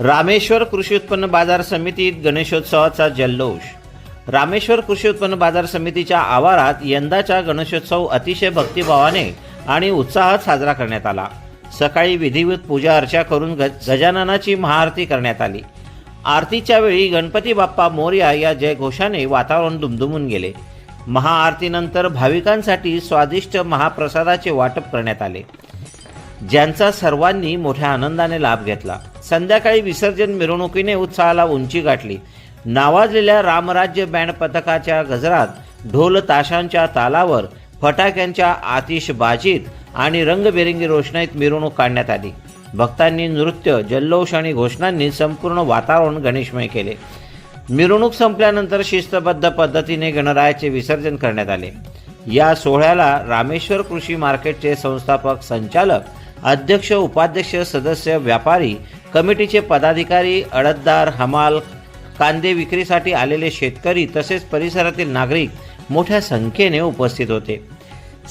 रामेश्वर कृषी उत्पन्न बाजार समितीत गणेशोत्सवाचा जल्लोष. रामेश्वर कृषी उत्पन्न बाजार समितीच्या आवारात यंदाचा गणेशोत्सव अतिशय भक्तिभावाने आणि उत्साहात साजरा करण्यात आला. सकाळी विधिवत पूजा अर्चा करून ग गजाननाची महाआरती करण्यात आली. आरतीच्या वेळी गणपती बाप्पा मोर्या या जयघोषाने वातावरण दुमदुमून गेले. महाआरतीनंतर भाविकांसाठी स्वादिष्ट महाप्रसादाचे वाटप करण्यात आले. ज्यांचा सर्वांनी मोठ्या आनंदाने लाभ घेतला. संध्याकाळी विसर्जन मिरवणुकीने उत्साहाला उंची गाठली. नावाजलेल्या रामराज्य बँड पथकाच्या गजरात ढोल ताशांच्या तालावर फटाक्यांच्या आतिषबाजीत आणि रंगबेरंगी रोषणाईत मिरवणूक काढण्यात आली. भक्तांनी नृत्य जल्लोष आणि घोषणांनी संपूर्ण वातावरण गणेशमय केले. मिरवणूक संपल्यानंतर शिस्तबद्ध पद्धतीने गणरायाचे विसर्जन करण्यात आले. या सोहळ्याला रामेश्वर कृषी मार्केटचे संस्थापक संचालक अध्यक्ष उपाध्यक्ष सदस्य व्यापारी कमिटीचे पदाधिकारी अडतदार हमाल कांदे विक्रीसाठी आलेले शेतकरी तसेच परिसरातील नागरिक मोठ्या संख्येने उपस्थित होते.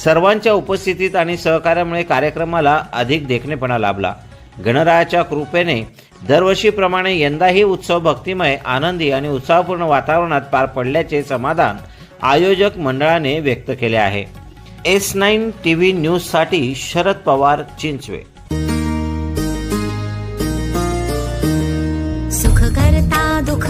सर्वांच्या उपस्थितीत आणि सहकार्यामुळे कार्यक्रमाला अधिक देखणेपणा लाभला. गणरायाच्या कृपेने दरवर्षीप्रमाणे यंदाही उत्सव भक्तिमय आनंदी आणि उत्साहपूर्ण वातावरणात पार पडल्याचे समाधान आयोजक मंडळाने व्यक्त केले आहे. एस नाईन टी व्ही न्यूजसाठी शरद पवार चिंचवे. सुख करता दुःख